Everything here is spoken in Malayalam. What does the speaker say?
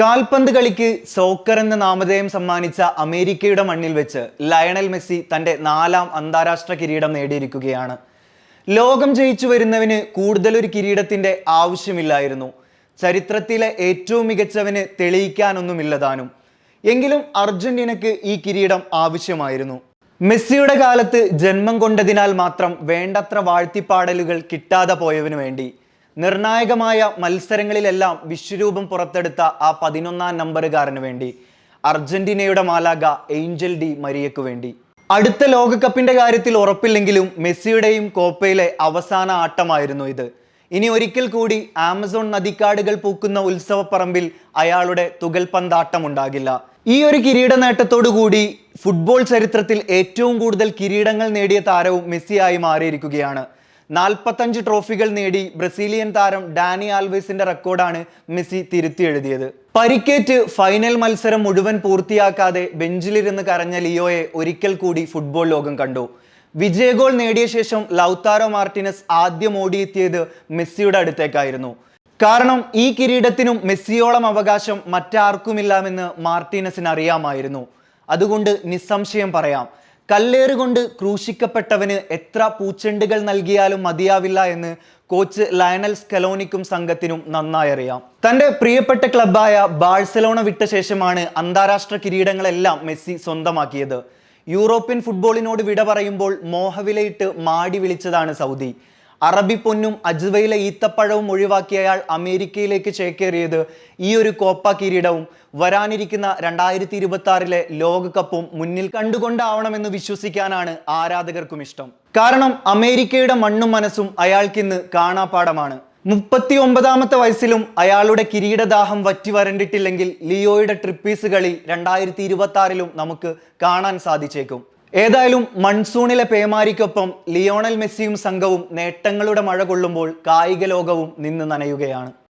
കാൽപന്ത് കളിക്ക് സോക്കർ എന്ന നാമധേയം സമ്മാനിച്ച അമേരിക്കയുടെ മണ്ണിൽ വെച്ച് ലയണൽ മെസ്സി തന്റെ നാലാം അന്താരാഷ്ട്ര കിരീടം നേടിയിരിക്കുകയാണ്. ലോകം ജയിച്ചു വരുന്നവന് കൂടുതലൊരു കിരീടത്തിന്റെ ആവശ്യമില്ലായിരുന്നു. ചരിത്രത്തിലെ ഏറ്റവും മികച്ചവന് തെളിയിക്കാനൊന്നുമില്ലതാനും. എങ്കിലും അർജന്റീനക്ക് ഈ കിരീടം ആവശ്യമായിരുന്നു. മെസ്സിയുടെ കാലത്ത് ജന്മം കൊണ്ടതിനാൽ മാത്രം വേണ്ടത്ര വാഴ്ത്തിപ്പാടലുകൾ കിട്ടാതെ പോയവനു വേണ്ടി. നിർണായകമായ മത്സരങ്ങളിലെല്ലാം വിശ്വരൂപം പുറത്തെടുത്ത ആ പതിനൊന്നാം നമ്പറുകാരന് വേണ്ടി അർജന്റീനയുടെ മാലാഗ ഏഞ്ചൽ ഡി മരിയക്കു വേണ്ടി. അടുത്ത ലോകകപ്പിന്റെ കാര്യത്തിൽ ഉറപ്പില്ലെങ്കിലും മെസ്സിയുടെയും കോപ്പയിലെ അവസാന ആട്ടമായിരുന്നു ഇത്. ഇനി ഒരിക്കൽ കൂടി ആമസോൺ നദിക്കാടുകൾ പൂക്കുന്ന ഉത്സവപ്പറമ്പിൽ അയാളുടെ തുകൽ പന്താട്ടം ഉണ്ടാകില്ല. ഈ ഒരു കിരീട നേട്ടത്തോടുകൂടി ഫുട്ബോൾ ചരിത്രത്തിൽ ഏറ്റവും കൂടുതൽ കിരീടങ്ങൾ നേടിയ താരവും മെസ്സിയായി മാറിയിരിക്കുകയാണ്. നാൽപ്പത്തഞ്ച് ട്രോഫികൾ നേടി ബ്രസീലിയൻ താരം ഡാനി ആൽവേസിന്റെ റെക്കോർഡാണ് മെസ്സി തിരുത്തി എഴുതിയത് പരിക്കേറ്റ് ഫൈനൽ മത്സരം മുഴുവൻ പൂർത്തിയാക്കാതെ ബെഞ്ചിലിരുന്ന് കരഞ്ഞ ലിയോയെ ഒരിക്കൽ കൂടി ഫുട്ബോൾ ലോകം കണ്ടു. വിജയഗോൾ നേടിയ ശേഷം ലൗത്താരോ മാർട്ടിനസ് ആദ്യം ഓടിയെത്തിയത് മെസ്സിയുടെ അടുത്തേക്കായിരുന്നു. കാരണം ഈ കിരീടത്തിനും മെസ്സിയോളം അവകാശം മറ്റാർക്കുമില്ലാമെന്ന് മാർട്ടിനസിന് അറിയാമായിരുന്നു. അതുകൊണ്ട് നിസ്സംശയം പറയാം. കല്ലേറുകൊണ്ട് ക്രൂശിക്കപ്പെട്ടവന് എത്ര പൂച്ചെണ്ടുകൾ നൽകിയാലും മതിയാവില്ല എന്ന് കോച്ച് ലയണൽ സ്കലോനിക്കും സംഘത്തിനും നന്നായി അറിയാം. തന്റെ പ്രിയപ്പെട്ട ക്ലബായ ബാഴ്സലോണ വിട്ട ശേഷമാണ് അന്താരാഷ്ട്ര കിരീടങ്ങളെല്ലാം മെസ്സി സ്വന്തമാക്കിയത്. യൂറോപ്യൻ ഫുട്ബോളിനോട് വിട പറയുമ്പോൾ മോഹവിലയിട്ട് മാടി വിളിച്ചതാണ് സൗദി. അറബി പൊന്നും അജ്വയിലെ ഈത്തപ്പഴവും ഒഴിവാക്കിയ അയാൾ അമേരിക്കയിലേക്ക് ചേക്കേറിയത് ഈ ഒരു കോപ്പ കിരീടവും വരാനിരിക്കുന്ന രണ്ടായിരത്തി ഇരുപത്തി ആറിലെ ലോകകപ്പും മുന്നിൽ കണ്ടുകൊണ്ടാവണമെന്ന് വിശ്വസിക്കാനാണ് ആരാധകർക്കും ഇഷ്ടം കാരണം അമേരിക്കയുടെ മണ്ണും മനസ്സും അയാൾക്കിന്ന് കാണാപ്പാടമാണ് മുപ്പത്തി ഒമ്പതാമത്തെ വയസ്സിലും അയാളുടെ കിരീടദാഹം വറ്റി വരണ്ടിട്ടില്ലെങ്കിൽ ലിയോയുടെ ട്രിപ്പീസ് കളി രണ്ടായിരത്തി ഇരുപത്തി ആറിലും നമുക്ക് കാണാൻ സാധിച്ചേക്കും. ഏതായാലും മൺസൂണിലെ പേമാരിക്കൊപ്പം ലിയോണൽ മെസ്സിയും സംഘവും നേട്ടങ്ങളുടെ മഴ കൊള്ളുമ്പോൾ കായിക ലോകവും നിന്ന് നനയുകയാണ്.